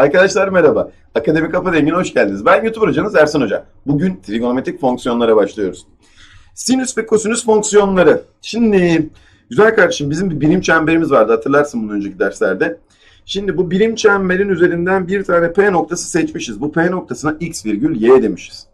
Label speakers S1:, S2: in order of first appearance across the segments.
S1: Arkadaşlar merhaba. Akademik Kafa Dengine hoş geldiniz. Ben YouTuber hocanız Ersan Hoca. Bugün trigonometrik fonksiyonlara başlıyoruz. Sinüs ve kosinüs fonksiyonları. Şimdi güzel kardeşim bizim bir birim çemberimiz vardı hatırlarsın bunu önceki derslerde. Şimdi bu birim çemberin üzerinden bir tane P noktası seçmişiz. Bu P noktasına x virgül y demişiz.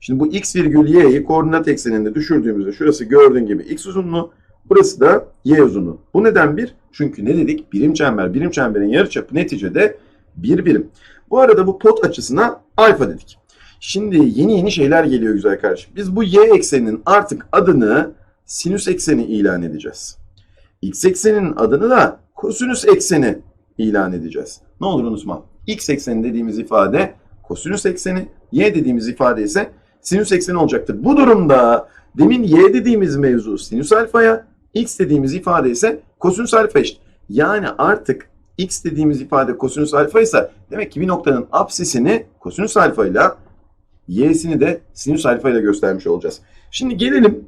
S1: Şimdi bu x virgül y'yi koordinat ekseninde düşürdüğümüzde şurası gördüğün gibi x uzunluğu, burası da y uzunluğu. Bu neden bir? Çünkü ne dedik? Birim çember, birim çemberin yarıçapı neticede bir birim. Bu arada bu pot açısına alfa dedik. Şimdi yeni yeni şeyler geliyor güzel kardeşim. Biz bu y ekseninin artık adını sinüs ekseni ilan edeceğiz. X ekseninin adını da kosinüs ekseni ilan edeceğiz. Ne olur unutma. X ekseni dediğimiz ifade kosinüs ekseni, y dediğimiz ifade ise sinüs ekseni olacaktır. Bu durumda demin y dediğimiz mevzu sinüs alfaya, x dediğimiz ifade ise kosinüs alfa eşit. Yani artık x dediğimiz ifade kosinüs alfa ise demek ki bir noktanın apsisini kosinüs alfa ile y'sini de sinüs alfa ile göstermiş olacağız. Şimdi gelelim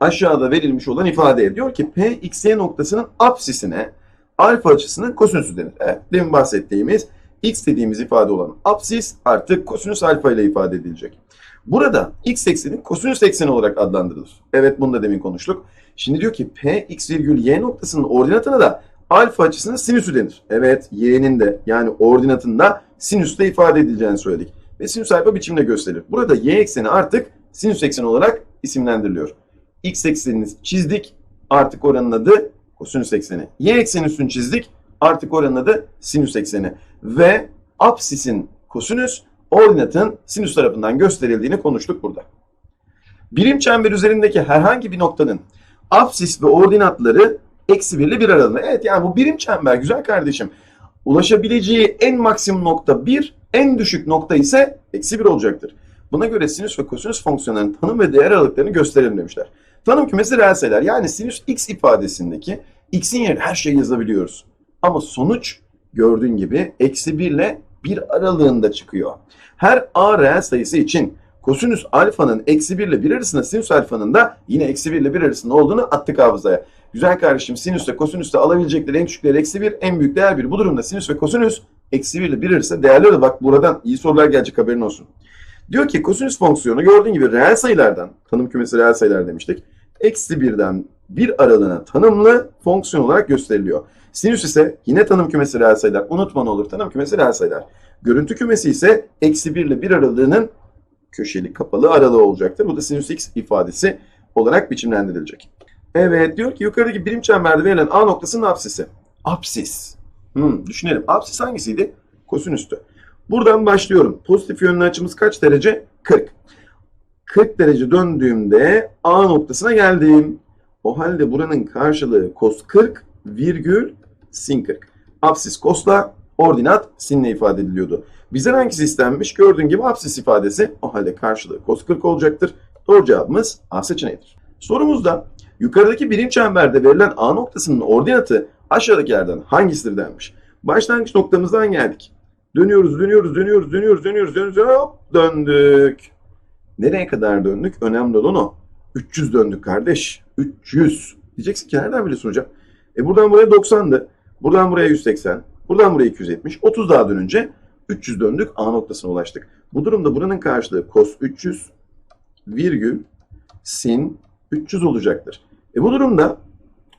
S1: aşağıda verilmiş olan ifadeye. Diyor ki p x y noktasının apsisine alfa açısının kosinüsü denir. Evet, demin bahsettiğimiz x dediğimiz ifade olan apsis artık kosinüs alfa ile ifade edilecek. Burada x ekseni kosinüs ekseni olarak adlandırılır. Evet bunu da demin konuştuk. Şimdi diyor ki p x virgül y noktasının ordinatına da alfa açısının sinüsü denir. Evet y'nin de yani ordinatında sinüsle ifade edileceğini söyledik. Ve sinüs alfa biçimde gösterilir. Burada y ekseni artık sinüs ekseni olarak isimlendiriliyor. X eksenini çizdik. Artık oranın adı kosinüs ekseni. Y ekseni üstünü çizdik. Artık oranın adı sinüs ekseni. Ve apsisin kosinüs, ordinatın sinüs tarafından gösterildiğini konuştuk burada. Birim çember üzerindeki herhangi bir noktanın apsis ve ordinatları eksi 1 ile 1 aralığında. Evet yani bu birim çember güzel kardeşim. Ulaşabileceği en maksimum nokta 1, en düşük nokta ise eksi 1 olacaktır. Buna göre sinüs ve kosinüs fonksiyonlarının tanım ve değer aralıklarını gösterelim demişler. Tanım kümesi reel sayılar. Yani sinüs x ifadesindeki x'in yerine her şeyi yazabiliyoruz. Ama sonuç gördüğün gibi eksi 1 ile 1 aralığında çıkıyor. Her a reel sayısı için kosinüs alfanın eksi 1 ile 1 arasında sinüs alfanın da yine eksi 1 ile 1 arasında olduğunu attık hafızaya. Güzel kardeşim sinüs ve kosinüs de alabilecekleri en küçükleri eksi 1, en büyük değer 1. Bu durumda sinüs ve kosinüs eksi 1 ile 1 arasında değerleri de bak buradan iyi sorular gelecek haberin olsun. Diyor ki kosinüs fonksiyonu gördüğün gibi reel sayılardan, tanım kümesi reel sayılar demiştik. Eksi 1'den 1 aralığına tanımlı fonksiyon olarak gösteriliyor. Sinüs ise yine tanım kümesi reel sayılar. Unutma ne olur tanım kümesi reel sayılar. Görüntü kümesi ise eksi 1 ile 1 aralığının köşeli kapalı aralığı olacaktır. Bu da sinüs x ifadesi olarak biçimlendirilecek. Evet diyor ki yukarıdaki birim çemberde verilen A noktasının apsisi. Apsis. Hmm, düşünelim. Apsis hangisiydi? Kosinüstü. Buradan başlıyorum. Pozitif yönlü açımız kaç derece? 40. 40 derece döndüğümde A noktasına geldim. O halde buranın karşılığı cos 40 virgül sin 40. Apsis cos'la ordinat sinle ifade ediliyordu. Bizden hangisi istenmiş? Gördüğün gibi apsis ifadesi. O halde karşılığı cos 40 olacaktır. Doğru cevabımız A seçeneğidir. Sorumuzda yukarıdaki birim çemberde verilen A noktasının ordinatı aşağıdakilerden hangisidir denmiş. Başlangıç noktamızdan geldik. Dönüyoruz, dönüyoruz, dönüyoruz, dönüyoruz, dönüyoruz, dönüyoruz, hop döndük. Nereye kadar döndük? Önemli olan o. 300 döndük kardeş. 300. Diyeceksin ki nereden biliyorsun hocam? E buradan buraya 90'dı. Buradan buraya 180. Buradan buraya 270. 30 daha dönünce 300 döndük. A noktasına ulaştık. Bu durumda buranın karşılığı cos 300 virgül sin 300 olacaktır. E bu durumda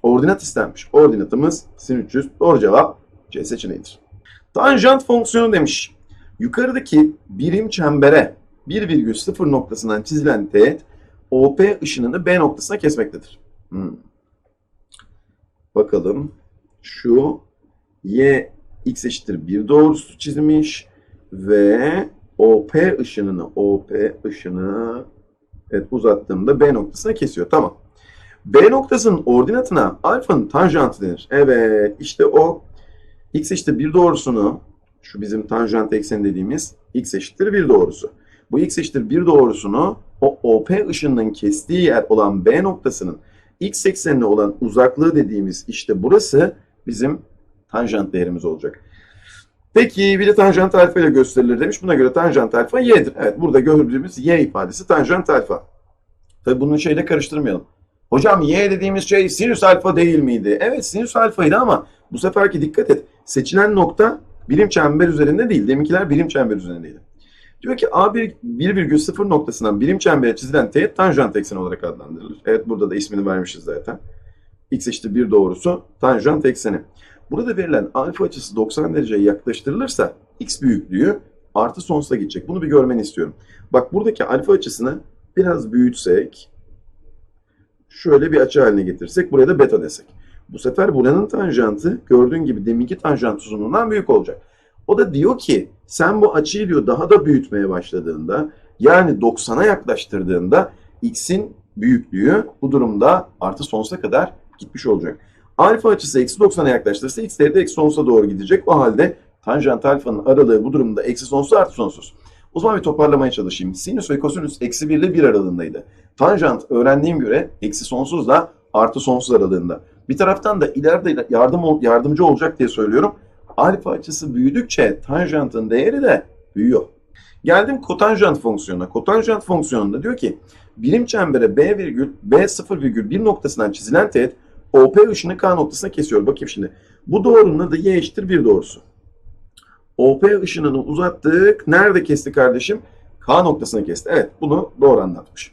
S1: ordinat istenmiş. Ordinatımız sin 300. Doğru cevap C seçeneğidir. Tanjant fonksiyonu demiş. Yukarıdaki birim çembere 1,0 noktasından çizilen teğet OP ışınını B noktasına kesmektedir. Hmm. Bakalım. Şu y x eşittir 1 doğrusu çizmiş ve OP ışınını OP ışını evet uzattığımda B noktasına kesiyor. Tamam. B noktasının ordinatına alfanın tanjantı denir. Evet işte o x eşittir 1 doğrusunu şu bizim tanjant eksen dediğimiz x eşittir 1 doğrusu. Bu x eşittir 1 doğrusunu o OP ışınının kestiği yer olan B noktasının x eksenine olan uzaklığı dediğimiz işte burası bizim tanjant değerimiz olacak. Peki bir de tanjant alfa ile gösterilir demiş. Buna göre tanjant alfa y'dir. Evet burada gördüğümüz y ifadesi tanjant alfa. Tabi bunu şeyle karıştırmayalım. Hocam y dediğimiz şey sinüs alfa değil miydi? Evet sinüs alfaydı ama bu seferki dikkat et. Seçilen nokta birim çember üzerinde değil. Deminkiler birim çember üzerindeydi. Diyor ki A1 1,0 noktasından birim çembere çizilen teğet tanjant ekseni olarak adlandırılır. Evet burada da ismini vermişiz zaten. X eşittir 1 doğrusu tanjant ekseni. Burada verilen alfa açısı 90 dereceye yaklaştırılırsa x büyüklüğü artı sonsuza gidecek. Bunu bir görmeni istiyorum. Bak buradaki alfa açısını biraz büyütsek şöyle bir açı haline getirsek buraya da beta desek. Bu sefer buranın tanjantı gördüğün gibi deminki tanjant uzunluğundan büyük olacak. O da diyor ki sen bu açıyı diyor daha da büyütmeye başladığında yani 90'a yaklaştırdığında x'in büyüklüğü bu durumda artı sonsuza kadar gitmiş olacak. Alfa açısı eksi 90'a yaklaştırırsa x değeri de eksi sonsuza doğru gidecek. O halde tanjant alfanın aralığı bu durumda eksi sonsuz artı sonsuz. O zaman bir toparlamaya çalışayım. Sinüs ve kosinüs eksi 1 ile 1 aralığındaydı. Tanjant öğrendiğim göre eksi sonsuzla artı sonsuz aralığında. Bir taraftan da ileride yardım yardımcı olacak diye söylüyorum. Alfa açısı büyüdükçe tanjantın değeri de büyüyor. Geldim kotanjant fonksiyonuna. Kotanjant fonksiyonunda diyor ki birim çembere B virgül B 0 virgül 1 noktasından çizilen teğet OP ışını K noktasına kesiyor. Bakayım şimdi. Bu doğrunun adı Y eşittir 1 doğrusu. OP ışınını uzattık. Nerede kesti kardeşim? K noktasına kesti. Evet bunu doğru anlatmış.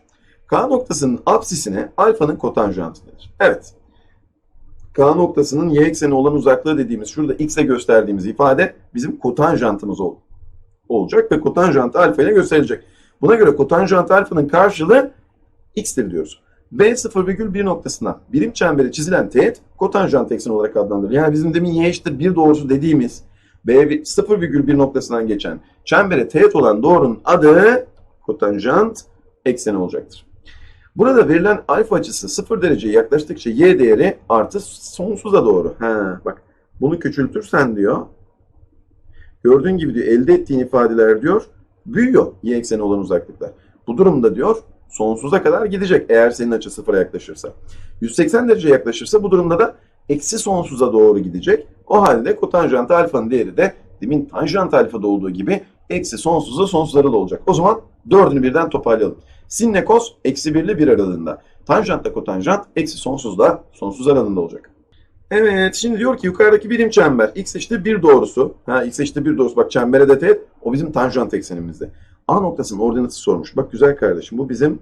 S1: K noktasının apsisine alfanın kotanjantı denir. Evet. K noktasının y ekseni olan uzaklığı dediğimiz şurada x'e gösterdiğimiz ifade bizim kotanjantımız ol, olacak ve kotanjant alfa ile gösterilecek. Buna göre kotanjant alfanın karşılığı x'tir diyoruz. B 0,1 noktasına birim çembere çizilen teğet kotanjant ekseni olarak adlandırılır. Yani bizim demin y eşittir 1 doğrusu dediğimiz B 0,1 noktasından geçen çembere teğet olan doğrunun adı kotanjant ekseni olacaktır. Burada verilen alfa açısı 0 dereceye yaklaştıkça y değeri artı sonsuza doğru. Ha, bak bunu küçültürsen diyor. Gördüğün gibi diyor elde ettiğin ifadeler diyor büyüyor y ekseni olan uzaklıklar. Bu durumda diyor sonsuza kadar gidecek eğer senin açı sıfıra yaklaşırsa. 180 derece yaklaşırsa bu durumda da eksi sonsuza doğru gidecek. O halde kotanjant alfanın değeri de demin tanjant alfada olduğu gibi eksi sonsuza sonsuzları da olacak. O zaman dördünü birden toparlayalım. Sinle kos eksi 1 ile 1 aralığında. Tanjantla kotanjant eksi sonsuzla sonsuz aralığında olacak. Evet şimdi diyor ki yukarıdaki birim çember x eşittir 1 doğrusu. Ha x eşittir 1 doğrusu bak çembere de teğet o bizim tanjant eksenimizde. A noktasının ordinatı sormuş. Bak güzel kardeşim bu bizim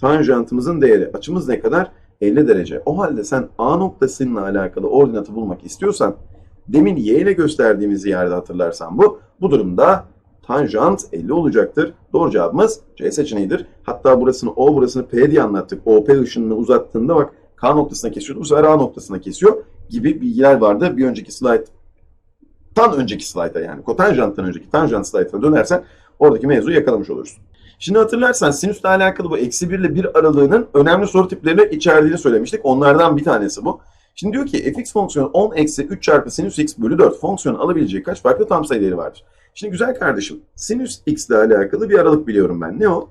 S1: tanjantımızın değeri. Açımız ne kadar? 50 derece. O halde sen A noktasıyla alakalı ordinatı bulmak istiyorsan demin y ile gösterdiğimiz yerde hatırlarsan bu. Bu durumda tanjant 50 olacaktır. Doğru cevabımız C seçeneğidir. Hatta burasını O burasını P diye anlattık. OP ışınını uzattığında bak K noktasına kesiyordu. Bu sefer A noktasına kesiyor gibi bilgiler vardı. Bir önceki slide tan önceki slayta yani kotanjanttan önceki tanjant slaytına dönersen oradaki mevzuyu yakalamış olursun. Şimdi hatırlarsan sinüsle alakalı bu eksi 1 ile 1 aralığının önemli soru tiplerini içerdiğini söylemiştik. Onlardan bir tanesi bu. Şimdi diyor ki fx fonksiyonu 10 eksi 3 çarpı sinüs x bölü 4 fonksiyonu alabileceği kaç farklı tam sayı değeri vardır? Şimdi güzel kardeşim sinüs x ile alakalı bir aralık biliyorum ben. Ne o?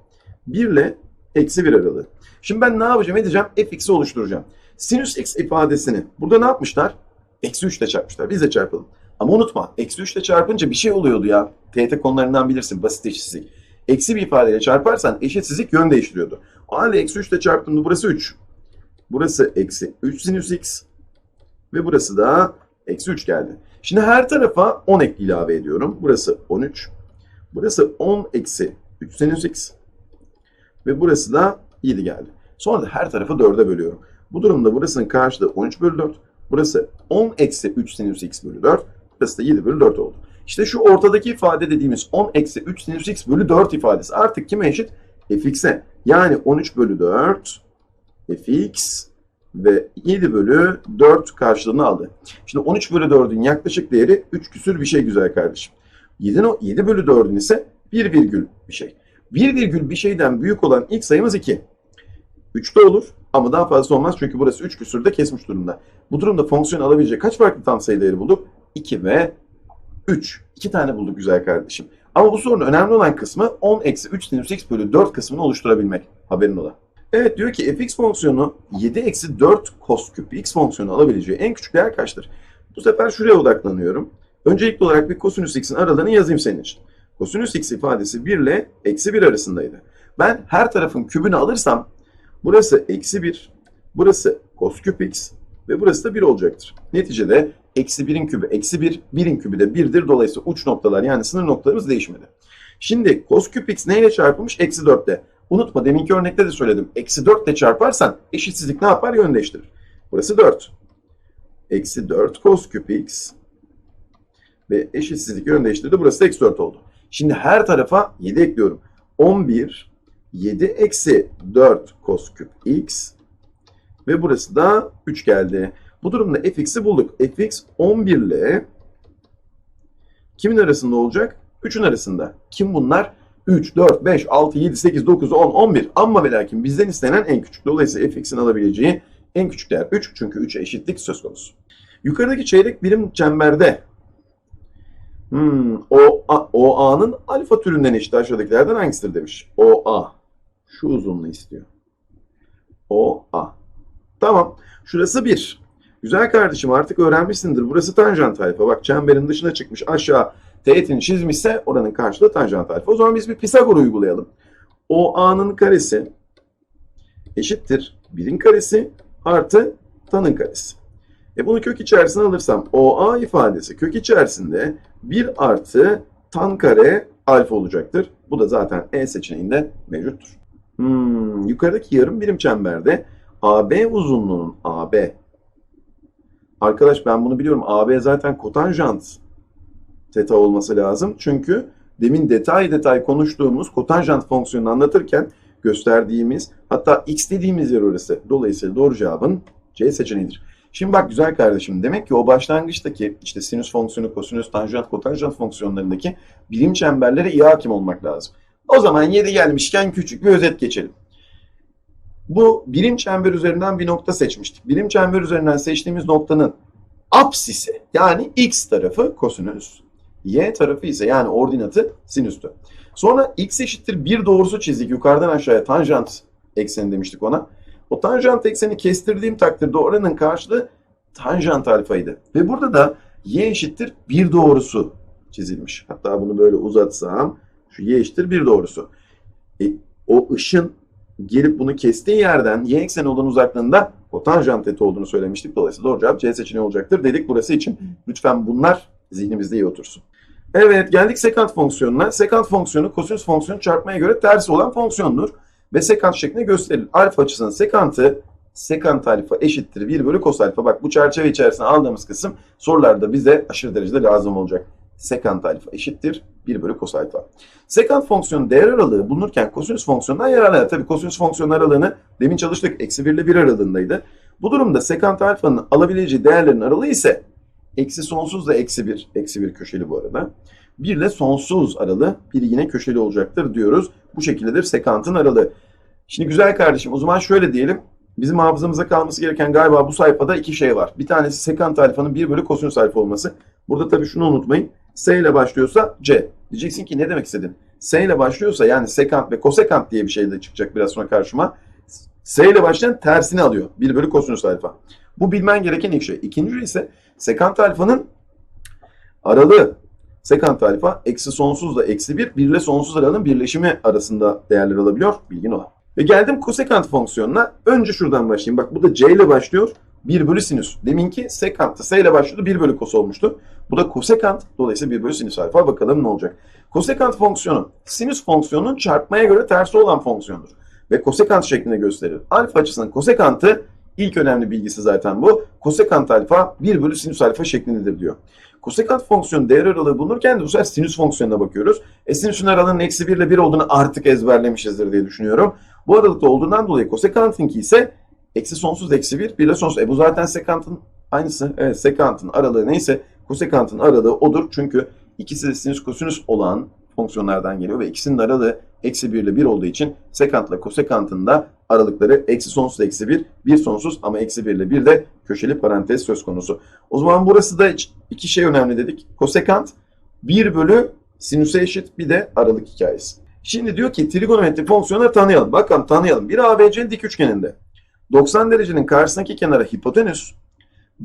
S1: 1 ile eksi 1 aralığı. Şimdi ben ne yapacağım edeceğim? fx'i oluşturacağım. Sinüs x ifadesini burada ne yapmışlar? Eksi 3 ile çarpmışlar. Biz de çarpalım. Ama unutma eksi 3 ile çarpınca bir şey oluyordu ya. TYT konularından bilirsin basit eşitsizlik. Eksi bir ifadeyle çarparsan eşitsizlik yön değiştiriyordu. O halde eksi 3 ile çarptığımda burası 3. Burası eksi 3 sinüs x. Ve burası da eksi 3 geldi. Şimdi her tarafa 10 ek ilave ediyorum. Burası 13. Burası 10 eksi 3 sinüs x. Ve burası da 7 geldi. Sonra da her tarafı 4'e bölüyorum. Bu durumda burasının karşılığı 13 bölü 4. Burası 10 eksi 3 sinüs x bölü 4. Burası da 7 bölü 4 oldu. İşte şu ortadaki ifade dediğimiz 10 eksi 3 sinüs x bölü 4 ifadesi artık kime eşit? fx'e. Yani 13 bölü 4 fx ve 7 bölü 4 karşılığını aldı. Şimdi 13 bölü 4'ün yaklaşık değeri 3 küsür bir şey güzel kardeşim. 7, 7 bölü 4'ün ise 1 virgül bir şey. 1 virgül bir şeyden büyük olan ilk sayımız 2. 3 de olur ama daha fazla olmaz çünkü burası 3 küsürde kesmiş durumda. Bu durumda fonksiyon alabilecek kaç farklı tam sayı değeri bulduk? 2 ve 3. 2 tane bulduk güzel kardeşim. Ama bu sorunun önemli olan kısmı 10 eksi 3 sinüs x bölü 4 kısmını oluşturabilmek. Haberin ola. Evet diyor ki fx fonksiyonu 7 eksi 4 cos küp x fonksiyonu alabileceği en küçük değer kaçtır? Bu sefer şuraya odaklanıyorum. Öncelikli olarak bir kosinüs x'in aralığını yazayım senin için. Kosinüs x ifadesi 1 ile eksi 1 arasındaydı. Ben her tarafın kübünü alırsam burası eksi 1, burası cos küp x ve burası da 1 olacaktır. Neticede Eksi 1'in kübü eksi 1. 1'in kübü de 1'dir. Dolayısıyla uç noktalar yani sınır noktalarımız değişmedi. Şimdi cos küp x neyle çarpılmış? Eksi 4'te. Unutma deminki örnekte de söyledim. Eksi 4 ile çarparsan eşitsizlik ne yapar? Yön değiştirir. Burası 4. Eksi 4 cos küp x ve eşitsizlik yön değiştirdi. Burası da eksi 4 oldu. Şimdi her tarafa 7 ekliyorum. 11 7 eksi 4 cos küp x ve burası da 3 geldi. Bu durumda fx'i bulduk. fx 11 ile kimin arasında olacak? 3'ün arasında. Kim bunlar? 3, 4, 5, 6, 7, 8, 9, 10, 11. Ama ve lakin bizden istenen en küçük. Dolayısıyla fx'in alabileceği en küçük değer 3. Çünkü 3'e eşitlik söz konusu. Yukarıdaki çeyrek birim çemberde hmm, o, A, o A'nın alfa türünden eşit aşağıdakilerden hangisidir demiş. O A. Şu uzunluğu istiyor. O A. Tamam. Şurası 1. Güzel kardeşim artık öğrenmişsindir. Burası tanjant alfa. Bak çemberin dışına çıkmış aşağı teğetini çizmişse oranın karşılığı tanjant alfa. O zaman biz bir Pisagor uygulayalım. O A'nın karesi eşittir 1'in karesi artı tanın karesi. E bunu kök içerisine alırsam OA ifadesi kök içerisinde 1 artı tan kare alfa olacaktır. Bu da zaten E seçeneğinde mevcuttur. Hmm, yukarıdaki yarım birim çemberde AB uzunluğunun AB. Arkadaş ben bunu biliyorum. AB zaten kotanjant teta olması lazım. Çünkü demin detay detay konuştuğumuz kotanjant fonksiyonunu anlatırken gösterdiğimiz hatta x dediğimiz yer orası. Dolayısıyla doğru cevabın C seçeneğidir. Şimdi bak güzel kardeşim demek ki o başlangıçtaki işte sinüs fonksiyonu, kosinüs, tanjant, kotanjant fonksiyonlarındaki birim çemberlere iyi hakim olmak lazım. O zaman 7 gelmişken küçük bir özet geçelim. Bu birim çember üzerinden bir nokta seçmiştik. Birim çember üzerinden seçtiğimiz noktanın apsisi yani x tarafı kosinüs, y tarafı ise yani ordinatı sinüstü. Sonra x eşittir 1 doğrusu çizdik. Yukarıdan aşağıya tanjant ekseni demiştik ona. O tanjant ekseni kestirdiğim takdirde oranın karşılığı tanjant alfaydı. Ve burada da y eşittir 1 doğrusu çizilmiş. Hatta bunu böyle uzatsam şu y eşittir 1 doğrusu. E, o ışın gelip bunu kestiği yerden y ekseni olan uzaklığında kotanjant eti olduğunu söylemiştik. Dolayısıyla doğru cevap C seçeneği olacaktır dedik burası için. Lütfen bunlar zihnimizde iyi otursun. Evet geldik sekant fonksiyonuna. Sekant fonksiyonu kosinüs fonksiyonu çarpmaya göre tersi olan fonksiyondur. Ve sekant şeklinde gösterilir. Alfa açısının sekantı sekant alfa eşittir 1 bölü kos alfa. Bak bu çerçeve içerisine aldığımız kısım sorularda bize aşırı derecede lazım olacak. Sekant alfa eşittir 1 bölü kos alfa. Sekant fonksiyonun değer aralığı bulunurken kosinüs fonksiyonundan yararlanır. Tabii kosinüs fonksiyon aralığını demin çalıştık. Eksi 1 ile 1 aralığındaydı. Bu durumda sekant alfanın alabileceği değerlerin aralığı ise eksi sonsuzla eksi 1. Eksi 1 köşeli bu arada. 1 ile sonsuz aralığı bir yine köşeli olacaktır diyoruz. Bu şekildedir sekantın aralığı. Şimdi güzel kardeşim o zaman şöyle diyelim. Bizim hafızamıza kalması gereken galiba bu sayfada iki şey var. Bir tanesi sekant alfanın 1 bölü kosinüs alfa olması. Burada tabii şunu unutmayın. S ile başlıyorsa C. Diyeceksin ki ne demek istedin? S ile başlıyorsa yani sekant ve kosekant diye bir şey de çıkacak biraz sonra karşıma. S ile başlayan tersini alıyor. 1 bölü kosinüs alfa. Bu bilmen gereken ilk şey. İkinci ise sekant alfanın aralığı. Sekant alfa eksi sonsuzla eksi 1, 1 ile sonsuz aralığın birleşimi arasında değerler alabiliyor. Bilgin olan. Ve geldim kosekant fonksiyonuna. Önce şuradan başlayayım. Bak bu da C ile başlıyor. 1 bölü sinüs. Deminki sekanttı. S ile başlıyordu. 1 bölü kos olmuştu. Bu da kosekant. Dolayısıyla 1 bölü sinüs alfa. Bakalım ne olacak. Kosekant fonksiyonu sinüs fonksiyonunun çarpmaya göre tersi olan fonksiyondur. Ve kosekant şeklinde gösterir. Alfa açısının kosekantı ilk önemli bilgisi zaten bu. Kosekant alfa 1 bölü sinüs alfa şeklindedir diyor. Kosekant fonksiyonu değer aralığı bulunurken de bu sefer sinüs fonksiyonuna bakıyoruz. E sinüsün aralığının eksi 1 ile 1 olduğunu artık ezberlemişizdir diye düşünüyorum. Bu aralıkta olduğundan dolayı kosekantınki ise eksi sonsuz eksi 1, 1 ile sonsuz. E bu zaten sekantın aynısı. Evet sekantın aralığı neyse kosekantın aralığı odur. Çünkü ikisi de sinüs kosinüs olan fonksiyonlardan geliyor ve ikisinin aralığı eksi 1 ile 1 olduğu için sekantla kosekantın da aralıkları eksi sonsuz eksi 1, 1 sonsuz ama eksi 1 ile 1 de köşeli parantez söz konusu. O zaman burası da iki şey önemli dedik. Kosekant 1 bölü sinüse eşit bir de aralık hikayesi. Şimdi diyor ki trigonometri fonksiyonları tanıyalım. Bakalım tanıyalım. Bir ABC'nin dik üçgeninde 90 derecenin karşısındaki kenara hipotenüs,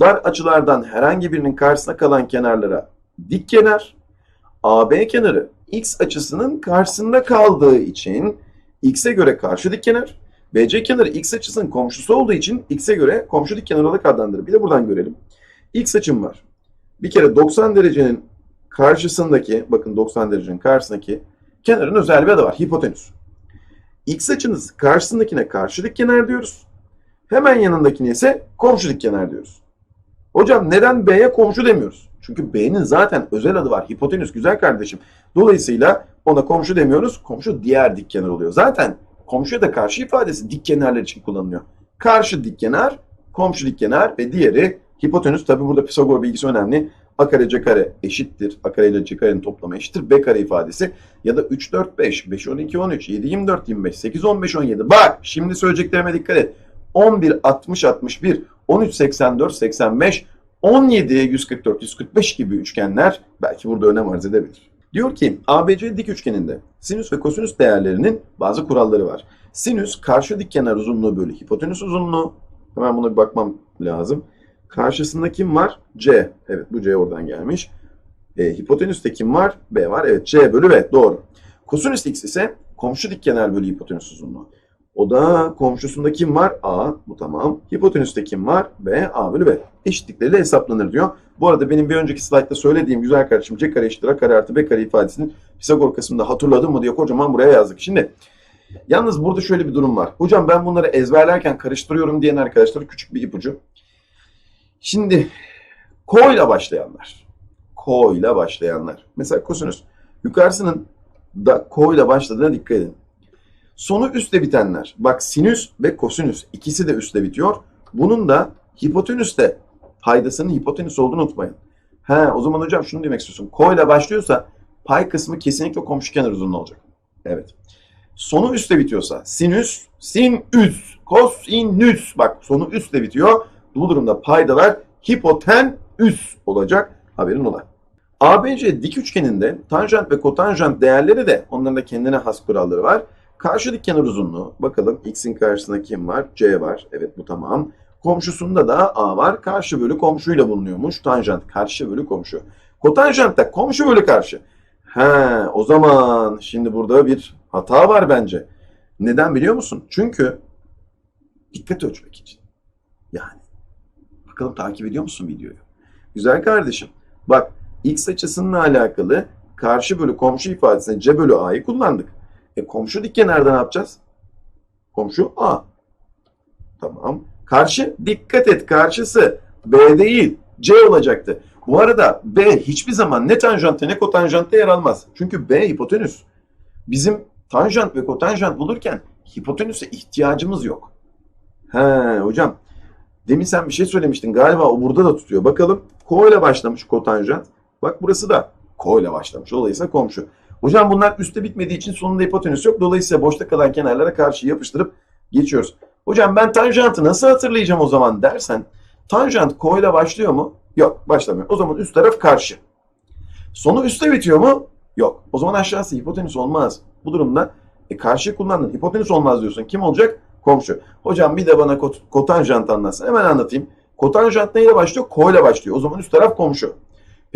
S1: dar açılardan herhangi birinin karşısına kalan kenarlara dik kenar, AB kenarı x açısının karşısında kaldığı için x'e göre karşı dik kenar, BC kenarı x açısının komşusu olduğu için x'e göre komşu dik kenar olarak adlandırılır. Bir de buradan görelim. X açım var. bir kere 90 derecenin karşısındaki, bakın 90 derecenin karşısındaki kenarın özel bir adı var. Hipotenüs. X açınız karşısındakine karşı dik kenar diyoruz. Hemen yanındakine ise komşu dik kenar diyoruz. Hocam neden B'ye komşu demiyoruz? Çünkü B'nin zaten özel adı var. Hipotenüs güzel kardeşim. Dolayısıyla ona komşu demiyoruz. Komşu diğer dik kenar oluyor. Zaten komşuya da karşı ifadesi dik kenarlar için kullanılıyor. Karşı dik kenar, komşu dik kenar ve diğeri hipotenüs. Tabi burada Pisagor bilgisi önemli. A kare C kare eşittir. A kare ile C karenin toplamı eşittir. B kare ifadesi ya da 3, 4, 5, 5, 12, 13, 7, 24, 25, 8, 15, 17. Bak şimdi söyleyeceklerime dikkat et. 11, 60, 61, 13, 84, 85, 17, 144, 145 gibi üçgenler belki burada önem arz edebilir. Diyor ki ABC dik üçgeninde sinüs ve kosinüs değerlerinin bazı kuralları var. Sinüs karşı dik kenar uzunluğu bölü hipotenüs uzunluğu. Hemen buna bir bakmam lazım. Karşısında kim var? C. Evet bu C oradan gelmiş. E, hipotenüste kim var? B var. Evet C bölü B. Doğru. Kosinüs x ise komşu dik kenar bölü hipotenüs uzunluğu. O da komşusunda kim var? A. Bu tamam. Hipotenüste kim var? B. A bölü B. Eşitlikleriyle hesaplanır diyor. Bu arada benim bir önceki slaytta söylediğim güzel kardeşim C kare eşittir A kare artı B kare ifadesinin Pisagor kısmında hatırladın mı diye kocaman buraya yazdık. Şimdi yalnız burada şöyle bir durum var. Hocam ben bunları ezberlerken karıştırıyorum diyen arkadaşlar küçük bir ipucu. Şimdi ko ile başlayanlar. Ko ile başlayanlar. Mesela kosinüs. Yukarısının da ko ile başladığına dikkat edin. Sonu üstte bitenler. Bak sinüs ve kosinüs ikisi de üstte bitiyor. Bunun da hipotenüste paydasının hipotenüs olduğunu unutmayın. He, o zaman hocam şunu demek istiyorsun. Ko ile başlıyorsa pay kısmı kesinlikle komşu kenar uzunluğu olacak. Evet. Sonu üstte bitiyorsa sinüs, sinüs, kosinüs. Bak sonu üstte bitiyor. Bu durumda paydalar hipotenüs olacak. Haberin ola. ABC dik üçgeninde tanjant ve kotanjant değerleri de onların da kendine has kuralları var. Karşı dik kenar uzunluğu. Bakalım x'in karşısında kim var? C var. Evet bu tamam. Komşusunda da A var. Karşı bölü komşuyla bulunuyormuş. Tanjant karşı bölü komşu. Kotanjant da komşu bölü karşı. He, o zaman şimdi burada bir hata var bence. Neden biliyor musun? Çünkü dikkat ölçmek için. Yani bakalım takip ediyor musun videoyu? Güzel kardeşim. Bak x açısıyla alakalı karşı bölü komşu ifadesine c bölü a'yı kullandık. E komşu dik kenarda ne yapacağız? Komşu a. Tamam. Karşı dikkat et karşısı b değil c olacaktı. Bu arada B hiçbir zaman ne tanjantta ne kotanjantta yer almaz. Çünkü B hipotenüs. Bizim tanjant ve kotanjant bulurken hipotenüse ihtiyacımız yok. He hocam. Demin sen bir şey söylemiştin. Galiba o burada da tutuyor. Bakalım. Ko ile başlamış kotanjant. Bak burası da ko ile başlamış. Dolayısıyla komşu. Hocam bunlar üstte bitmediği için sonunda hipotenüs yok. Dolayısıyla boşta kalan kenarlara karşı yapıştırıp geçiyoruz. Hocam ben tanjantı nasıl hatırlayacağım o zaman dersen tanjant ko ile başlıyor mu? Yok başlamıyor. O zaman üst taraf karşı. Sonu üstte bitiyor mu? Yok. O zaman aşağısı hipotenüs olmaz. Bu durumda e, karşıyı kullandın. Hipotenüs olmaz diyorsun. Kim olacak? Komşu. Hocam bir de bana kot, kotanjant anlatsın. Hemen anlatayım. Kotanjant neyle başlıyor? Ko ile başlıyor. O zaman üst taraf komşu.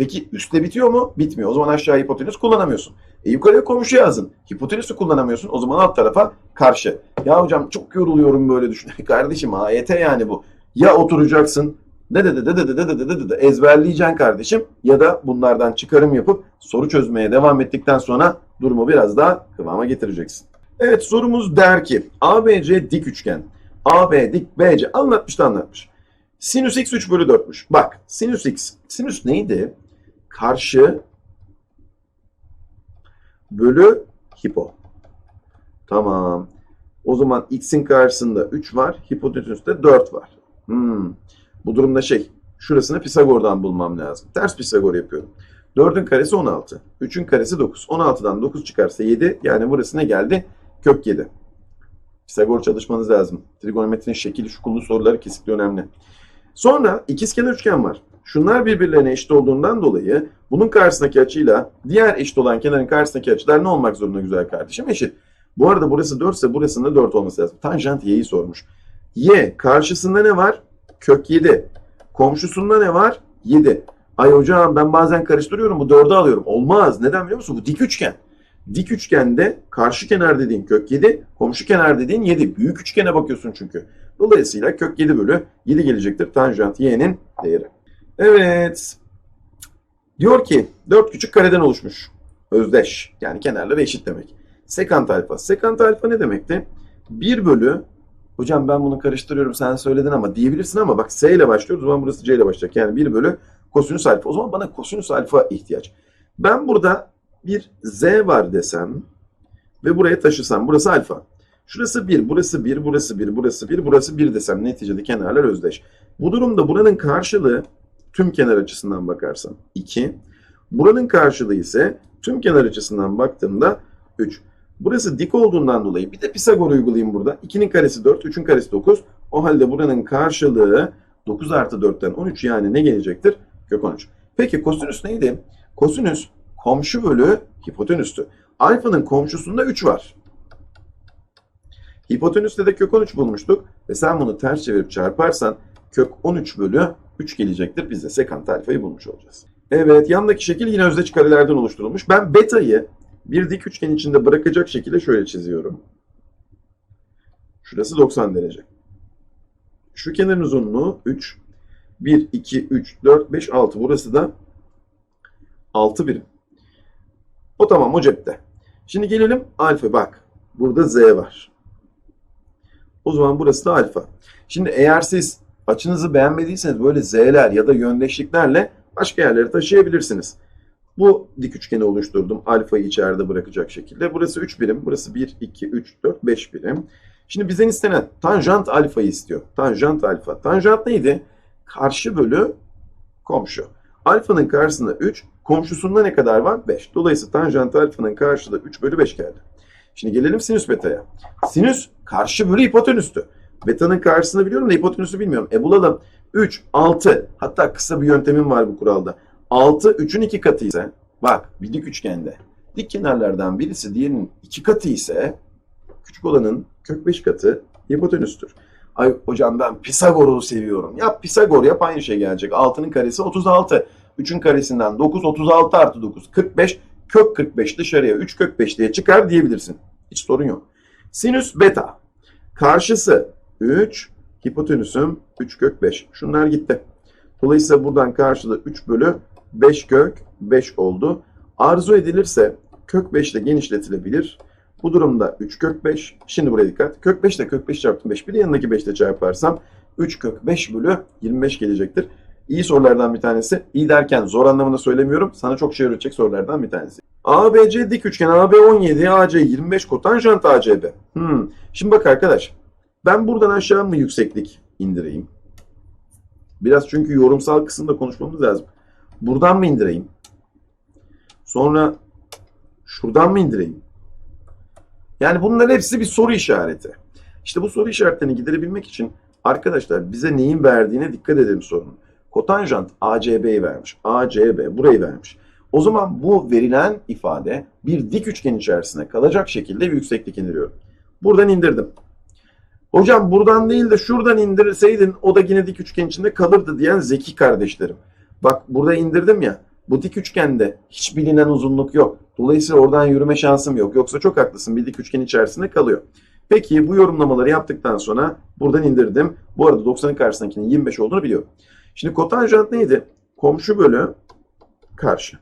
S1: Peki üstte bitiyor mu? Bitmiyor. O zaman aşağı hipotenüs kullanamıyorsun. E yukarıya komşu yazın. Hipotenüsü kullanamıyorsun. O zaman alt tarafa karşı. Ya hocam çok yoruluyorum böyle düşün. Kardeşim AYT yani bu. Ya oturacaksın ne dedi dedi dedi dedi dedi dedi ezberleyeceksin kardeşim ya da bunlardan çıkarım yapıp soru çözmeye devam ettikten sonra durumu biraz daha kıvama getireceksin. Evet sorumuz der ki ABC dik üçgen. AB dik BC anlatmış da anlatmış. Sinüs x 3 bölü 4'müş. Bak sinüs x. Sinüs neydi? Karşı bölü hipo. Tamam. O zaman x'in karşısında 3 var. Hipotenüste 4 var. Hmm. Bu durumda şey, şurasını Pisagor'dan bulmam lazım. Ters Pisagor yapıyorum. 4'ün karesi 16. 3'ün karesi 9. 16'dan 9 çıkarsa 7. Yani burası ne geldi? Kök 7. Pisagor çalışmanız lazım. Trigonometrinin şekil şukullu soruları kesinlikle önemli. Sonra ikizkenar üçgen var. Şunlar birbirlerine eşit olduğundan dolayı bunun karşısındaki açıyla diğer eşit olan kenarın karşısındaki açılar ne olmak zorunda güzel kardeşim? Eşit. Bu arada burası 4 ise burasının da 4 olması lazım. Tanjant y'yi sormuş. Y karşısında ne var? Kök 7. Komşusunda ne var? 7. Ay hocam ben bazen karıştırıyorum bu 4'ü alıyorum. Olmaz. Neden biliyor musun? Bu dik üçgen. Dik üçgende karşı kenar dediğin kök 7, komşu kenar dediğin 7. Büyük üçgene bakıyorsun çünkü. Dolayısıyla kök 7 bölü 7 gelecektir tanjant y'nin değeri. Evet. Diyor ki dört küçük kareden oluşmuş. Özdeş. Yani kenarları eşit demek. Sekant alfa. Sekant alfa ne demekti? 1 bölü Hocam ben bunu karıştırıyorum sen söyledin ama diyebilirsin ama bak S ile başlıyoruz. O zaman burası C ile başlayacak. Yani 1 bölü kosinüs alfa. O zaman bana kosinüs alfa ihtiyaç. Ben burada bir Z var desem ve buraya taşısam. Burası alfa. Şurası 1, burası 1, burası 1, burası 1, burası 1 desem neticede kenarlar özdeş. Bu durumda buranın karşılığı tüm kenar açısından bakarsam 2. Buranın karşılığı ise tüm kenar açısından baktığımda 3. Burası dik olduğundan dolayı bir de Pisagor uygulayayım burada. 2'nin karesi 4, 3'ün karesi 9. O halde buranın karşılığı 9 artı 4'ten 13 yani ne gelecektir? Kök 13. Peki kosinüs neydi? Kosinüs komşu bölü hipotenüstü. Alfanın komşusunda 3 var. Hipotenüste de kök 13 bulmuştuk. Ve sen bunu ters çevirip çarparsan kök 13 bölü 3 gelecektir. Biz de sekant alfayı bulmuş olacağız. Evet yandaki şekil yine özdeş karelerden oluşturulmuş. Ben beta'yı bir dik üçgen içinde bırakacak şekilde şöyle çiziyorum. Şurası 90 derece. Şu kenarın uzunluğu 3. 1, 2, 3, 4, 5, 6. Burası da 6 birim. O tamam o cepte. Şimdi gelelim alfa bak. Burada z var. O zaman burası da alfa. Şimdi eğer siz açınızı beğenmediyseniz böyle z'ler ya da yöndeşliklerle başka yerlere taşıyabilirsiniz. Bu dik üçgeni oluşturdum. Alfayı içeride bırakacak şekilde. Burası 3 birim. Burası 1, 2, 3, 4, 5 birim. Şimdi bizden istenen tanjant alfayı istiyor. Tanjant alfa. Tanjant neydi? Karşı bölü komşu. Alfanın karşısında 3, komşusunda ne kadar var? 5. Dolayısıyla tanjant alfanın karşılığı 3 bölü 5 geldi. Şimdi gelelim sinüs beta'ya. Sinüs karşı bölü hipotenüstü. Beta'nın karşısını biliyorum da hipotenüsü bilmiyorum. E bulalım. 3, 6 hatta kısa bir yöntemim var bu kuralda. 6 3'ün 2 katı ise bak bir dik üçgende dik kenarlardan birisi diğerinin 2 katı ise küçük olanın kök 5 katı hipotenüstür. Ay hocam ben Pisagor'u seviyorum. Yap Pisagor yap aynı şey gelecek. 6'nın karesi 36. 3'ün karesinden 9 36 artı 9 45 kök 45 dışarıya 3 kök 5 diye çıkar diyebilirsin. Hiç sorun yok. Sinüs beta. Karşısı 3 hipotenüsüm 3 kök 5. Şunlar gitti. Dolayısıyla buradan karşılığı 3 bölü 5 kök 5 oldu. Arzu edilirse kök 5 ile genişletilebilir. Bu durumda 3 kök 5. Şimdi buraya dikkat. Kök 5 ile kök 5 çarptım 5. Bir de yanındaki 5 ile çarparsam 3 kök 5 bölü 25 gelecektir. İyi sorulardan bir tanesi. İyi derken zor anlamında söylemiyorum. Sana çok şey öğretecek sorulardan bir tanesi. ABC dik üçgen AB 17, AC 25 kotanjant ACB. Hmm. Şimdi bak arkadaş. Ben buradan aşağı mı yükseklik indireyim? Biraz çünkü yorumsal kısımda konuşmamız lazım. Buradan mı indireyim? Sonra şuradan mı indireyim? Yani bunların hepsi bir soru işareti. İşte bu soru işaretlerini giderebilmek için arkadaşlar bize neyin verdiğine dikkat edelim sorunun. Kotanjant ACB'yi vermiş. ACB burayı vermiş. O zaman bu verilen ifade bir dik üçgen içerisine kalacak şekilde bir yükseklik indiriyorum. Buradan indirdim. Hocam buradan değil de şuradan indirseydin o da yine dik üçgen içinde kalırdı diyen zeki kardeşlerim. Bak burada indirdim ya. Bu dik üçgende hiç bilinen uzunluk yok. Dolayısıyla oradan yürüme şansım yok. Yoksa çok haklısın. Bir dik üçgen içerisinde kalıyor. Peki bu yorumlamaları yaptıktan sonra buradan indirdim. Bu arada 90'ın karşısındakinin 25 olduğunu biliyorum. Şimdi kotanjant neydi? Komşu bölü karşı.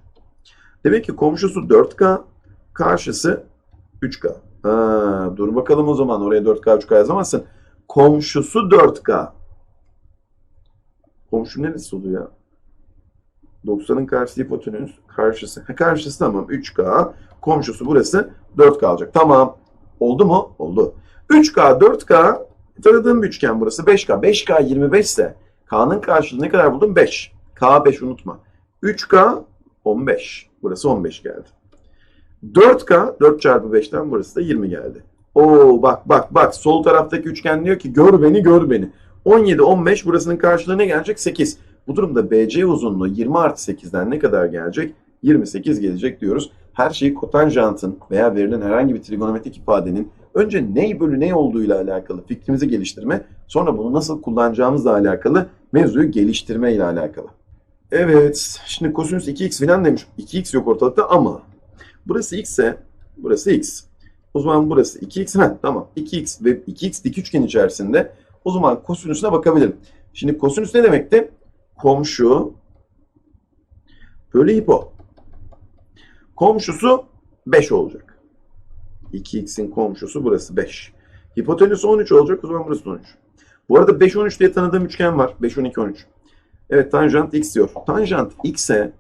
S1: Demek ki komşusu 4K, karşısı 3K. Ha, dur bakalım o zaman oraya 4K 3K yazamazsın. Komşusu 4K. Komşu neresi oluyor ya? 90'ın karşısı hipotenüs. Karşısı. Ha, karşısı tamam 3K. Komşusu burası 4K alacak. Tamam. Oldu mu? Oldu. 3K 4K tanıdığım bir üçgen burası 5K. 5K 25 ise K'nın karşılığı ne kadar buldum? 5. K 5 unutma. 3K 15. Burası 15 geldi. 4K 4 çarpı 5'ten burası da 20 geldi. Oo bak bak bak sol taraftaki üçgen diyor ki gör beni gör beni. 17 15 burasının karşılığı ne gelecek? 8. Bu durumda BC uzunluğu 20 artı 8'den ne kadar gelecek? 28 gelecek diyoruz. Her şeyi kotanjantın veya verilen herhangi bir trigonometrik ifadenin önce ney bölü ne olduğuyla alakalı fikrimizi geliştirme, sonra bunu nasıl kullanacağımızla alakalı mevzuyu geliştirme ile alakalı. Evet, şimdi kosinüs 2x filan demiş. 2x yok ortalıkta ama burası x ise burası x. O zaman burası 2x. Ha, tamam. 2x ve 2x dik üçgen içerisinde o zaman kosinüsüne bakabilirim. Şimdi kosinüs ne demekti? Komşu bölü hipo. Komşusu 5 olacak. 2x'in komşusu burası 5. Hipotenüsü 13 olacak o zaman burası 13. Bu arada 5 13 diye tanıdığım üçgen var. 5 12 13. Evet tanjant x diyor. Tanjant x'e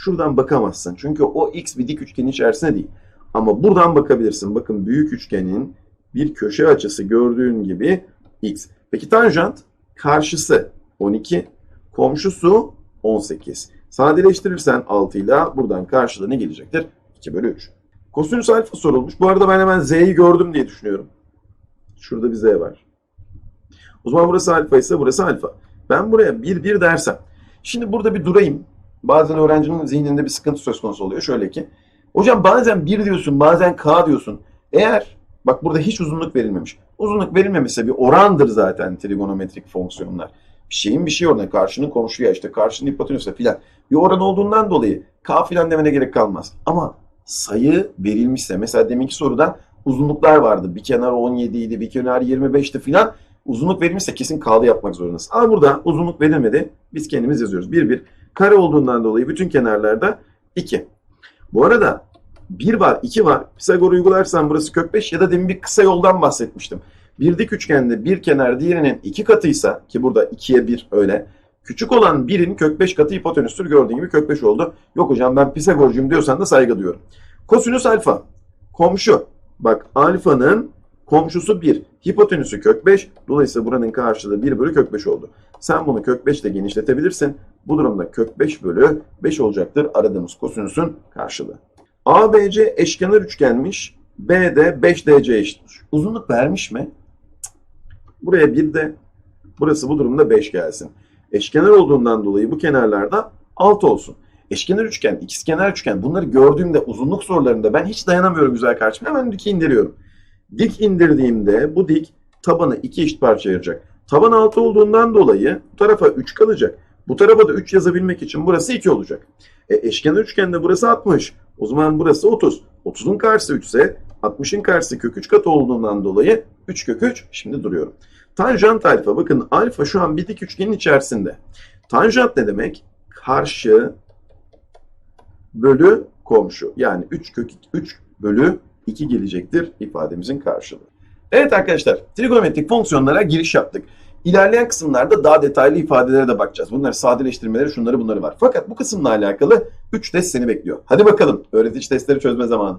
S1: şuradan bakamazsın. Çünkü o x bir dik üçgenin içerisinde değil. Ama buradan bakabilirsin. Bakın büyük üçgenin bir köşe açısı gördüğün gibi x. Peki tanjant karşısı 12, komşusu 18. Sadeleştirirsen 6 ile buradan karşılığı ne gelecektir? 2 bölü 3. Kosinüs alfa sorulmuş. Bu arada ben hemen z'yi gördüm diye düşünüyorum. Şurada bir z var. O zaman burası alfa ise burası alfa. Ben buraya 1 1 dersem. Şimdi burada bir durayım. Bazen öğrencinin zihninde bir sıkıntı söz konusu oluyor. Şöyle ki. Hocam bazen 1 diyorsun bazen k diyorsun. Eğer bak burada hiç uzunluk verilmemiş. Uzunluk verilmemişse bir orandır zaten trigonometrik fonksiyonlar. Bir şeyin bir şey oranı. Karşının komşuya işte karşının hipotenüse filan. Bir oran olduğundan dolayı k filan demene gerek kalmaz. Ama sayı verilmişse mesela deminki soruda uzunluklar vardı. Bir kenar 17 idi, bir kenar 25'ti filan. Uzunluk verilmişse kesin k'lı yapmak zorundasın. Ama burada uzunluk verilmedi. Biz kendimiz yazıyoruz. 1 1. Kare olduğundan dolayı bütün kenarlarda 2. Bu arada 1 var, 2 var. Pisagor uygularsan burası kök 5 ya da demin bir kısa yoldan bahsetmiştim. Bir dik üçgende bir kenar diğerinin iki katıysa ki burada 2'ye 1 öyle. Küçük olan birin kök 5 katı hipotenüstür gördüğün gibi kök 5 oldu. Yok hocam ben Pisagorcuyum diyorsan da saygı duyuyorum. Kosinüs alfa. Komşu. Bak alfanın komşusu 1. Hipotenüsü kök 5. Dolayısıyla buranın karşılığı 1 bölü kök 5 oldu. Sen bunu kök 5 ile genişletebilirsin. Bu durumda kök 5 bölü 5 olacaktır aradığımız kosinüsün karşılığı. ABC eşkenar üçgenmiş. BD 5DC eşittir. Uzunluk vermiş mi? Buraya 1 de burası bu durumda 5 gelsin. Eşkenar olduğundan dolayı bu kenarlarda 6 olsun. Eşkenar üçgen, ikizkenar üçgen bunları gördüğümde uzunluk sorularında ben hiç dayanamıyorum güzel kardeşim. Hemen dik indiriyorum. Dik indirdiğimde bu dik tabanı iki eşit parça ayıracak. Taban 6 olduğundan dolayı bu tarafa 3 kalacak. Bu tarafa da 3 yazabilmek için burası 2 olacak. E, eşkenar üçgende burası 60. O zaman burası 30. 30'un karşısı 3 ise 60'ın karşısı kök 3 katı olduğundan dolayı 3 kök 3 şimdi duruyorum. Tanjant alfa bakın alfa şu an bir dik üçgenin içerisinde. Tanjant ne demek? Karşı bölü komşu. Yani 3 kök 3 bölü 2 gelecektir ifademizin karşılığı. Evet arkadaşlar trigonometrik fonksiyonlara giriş yaptık. İlerleyen kısımlarda daha detaylı ifadelere de bakacağız. Bunları sadeleştirmeleri şunları bunları var. Fakat bu kısımla alakalı 3 test seni bekliyor. Hadi bakalım öğretici testleri çözme zamanı.